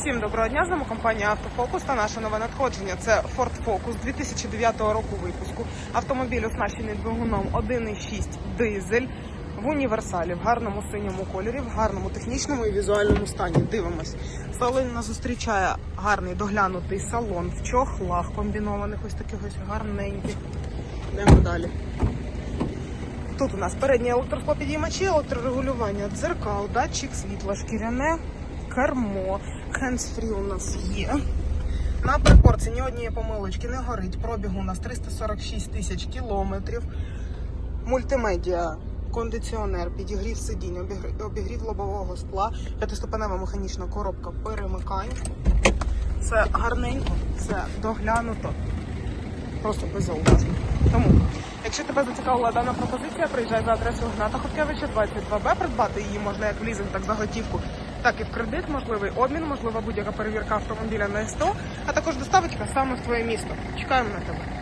Всім доброго дня, з нами компанія Автофокус та наше нове надходження. Це Ford Focus 2009 року випуску. Автомобіль оснащений двигуном 1.6 дизель в універсалі, в гарному синьому кольорі, в гарному технічному і візуальному стані. Дивимось. Салон нас зустрічає гарний доглянутий салон в чохлах комбінованих, ось таких ось гарненьких. Йдемо далі. Тут у нас передні електросклопідіймачі, електрорегулювання дзеркал, датчик світла, шкіряне кермо, хендсфрі у нас є. На прикорці ні однієї помилочки не горить. Пробігу у нас 346 тисяч кілометрів. Мультимедіа, кондиціонер, підігрів сидінь, обігрів, обігрів лобового скла, п'ятиступенева механічна коробка перемикань. Це гарненько, це доглянуто просто беззауважно. Тому, якщо тебе зацікавила дана пропозиція, приїжджай за адресою Гната Хоткевича 22Б. Придбати її можна як в лізинг, так за готівку, так і в кредит, можливий обмін, можлива будь-яка перевірка автомобіля на СТО, а також доставочка саме в твоє місто. Чекаємо на тебе.